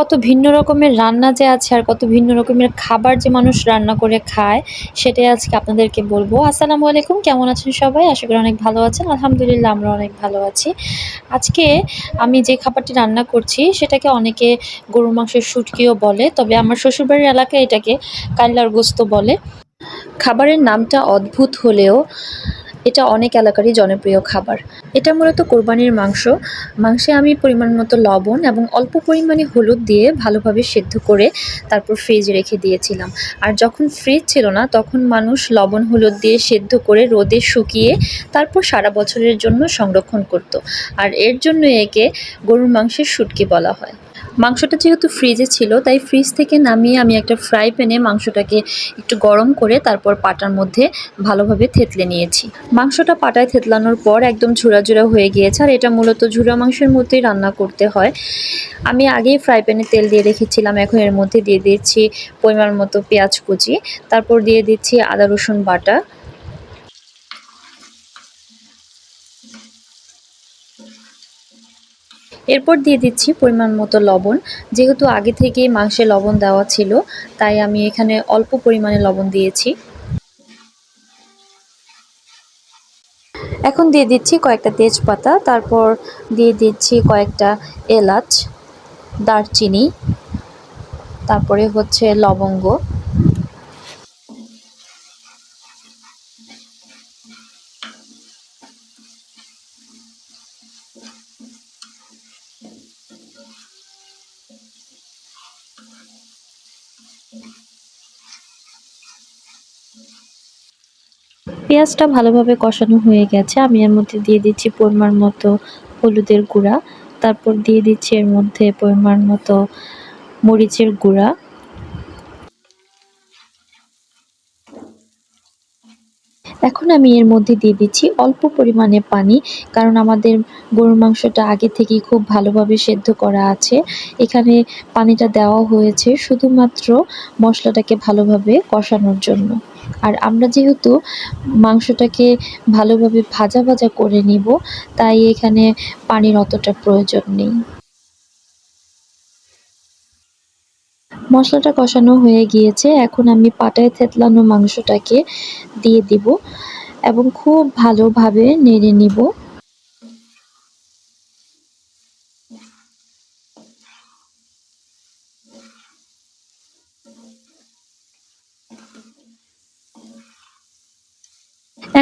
কত ভিন্ন রকমের রান্না যে আছে আর কত ভিন্ন রকমের খাবার যে মানুষ রান্না করে খায়, সেটাই আজকে আপনাদেরকে বলব। আসসালামু আলাইকুম, কেমন আছেন সবাই? আশা করি অনেক ভালো আছেন। আলহামদুলিল্লাহ, আমরা অনেক ভালো আছি। আজকে আমি যে খাবারটি রান্না করছি, সেটাকে অনেকে গরুর মাংসের শুটকিও বলে, তবে আমার শ্বশুরবাড়ির এলাকায় এটাকে কাল্লার গোস্ত বলে। খাবারের নামটা অদ্ভুত হলেও এটা অনেক এলাকারই জনপ্রিয় খাবার। এটা মূলত কোরবানির মাংস। মাংসে আমি পরিমাণ মতো লবণ এবং অল্প পরিমাণে হলুদ দিয়ে ভালোভাবে সেদ্ধ করে তারপর ফ্রিজে রেখে দিয়েছিলাম। আর যখন ফ্রিজ ছিল না, তখন মানুষ লবণ, হলুদ দিয়ে সেদ্ধ করে রোদে শুকিয়ে তারপর সারা বছরের জন্য সংরক্ষণ করত। আর এর জন্য একে গরুর মাংসের শুটকি বলা হয়। মাংসটা যেহেতু ফ্রিজে ছিল, তাই ফ্রিজ থেকে নামিয়ে আমি একটা ফ্রাই প্যানে মাংসটাকে একটু গরম করে তারপর পাটার মধ্যে ভালোভাবে থেতলে নিয়েছি। মাংসটা পাটায় থেতলানোর পর একদম ঝুরা ঝুরা হয়ে গিয়েছে, আর এটা মূলত ঝুরা মাংসের মধ্যেই রান্না করতে হয়। আমি আগেই ফ্রাই প্যানে তেল দিয়ে রেখেছিলাম, এখন এর মধ্যে দিয়ে দিচ্ছি পরিমাণ মতো পেঁয়াজ কুচি, তারপর দিয়ে দিচ্ছি আদা রসুন বাটা এরপর দিয়ে দিচ্ছি পরিমাণ মতো লবণ। যেহেতু আগে থেকেই মাংসে লবণ দেওয়া ছিল, তাই আমি এখানে অল্প পরিমাণে লবণ দিয়েছি। এখন দিয়ে দিচ্ছি কয়েকটা তেজপাতা, তারপর দিয়ে দিচ্ছি কয়েকটা এলাচ, দারচিনি, তারপরে হচ্ছে লবঙ্গ। পেঁয়াজটা ভালোভাবে কষানো হয়ে গেছে। আমি এর মধ্যে দিয়ে দিচ্ছি পরিমাণ মতো হলুদের গুঁড়া। তারপর দিয়ে দিচ্ছি এর মধ্যে পরিমাণ মতো মরিচের গুঁড়া। এখন আমি এর মধ্যে দিয়ে দিচ্ছি অল্প পরিমাণে পানি, কারণ আমাদের গরুর মাংসটা আগে থেকেই খুব ভালোভাবে সেদ্ধ করা আছে। এখানে পানিটা দেওয়া হয়েছে শুধুমাত্র মশলাটাকে ভালোভাবে কষানোর জন্য। আর আমরা যেহেতু মাংসটাকে ভালোভাবে ভাজা ভাজা করে নিব, তাই এখানে পানির অতটা প্রয়োজন নেই। মশলাটা কষানো হয়ে গিয়েছে। এখন আমি পাটায় থেতলানো মাংসটাকে দিয়ে দিব এবং খুব ভালোভাবে নেড়ে নিব।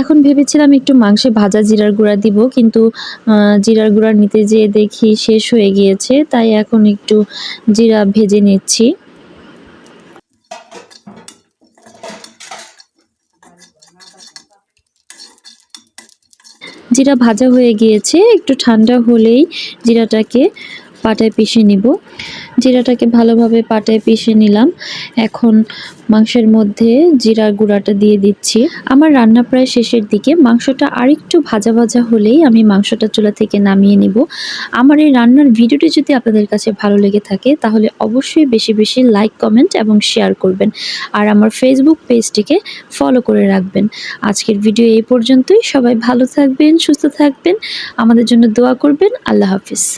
এখন ভেবেছিলাম একটু মাংসে ভাজা জিরার গুঁড়া দিব, কিন্তু জিরার গুঁড়া নিতে যেয়ে দেখি শেষ হয়ে গিয়েছে, তাই এখন একটু জিরা ভেজে নিচ্ছি। জিরা ভাজা হয়ে গিয়েছে একটু ঠান্ডা হলেই জিরাটাকে পাটায় পিষে নিব। জিরাটাকে ভালোভাবে পাটায় পিষে নিলাম। এখন মাংসের মধ্যে জিরার গুঁড়াটা দিয়ে দিচ্ছি। আমার রান্না প্রায় শেষের দিকে। মাংসটা আরেকটু ভাজা ভাজা হলেই আমি মাংসটা চুলা থেকে নামিয়ে নিব। আমার এই রান্নার ভিডিওটি যদি আপনাদের কাছে ভালো লেগে থাকে, তাহলে অবশ্যই বেশি বেশি লাইক, কমেন্ট এবং শেয়ার করবেন। আর আমার ফেসবুক পেজটিকে ফলো করে রাখবেন। আজকের ভিডিও এই পর্যন্তই। সবাই ভালো থাকবেন, সুস্থ থাকবেন। আমাদের জন্য দোয়া করবেন। আল্লাহ হাফিজ।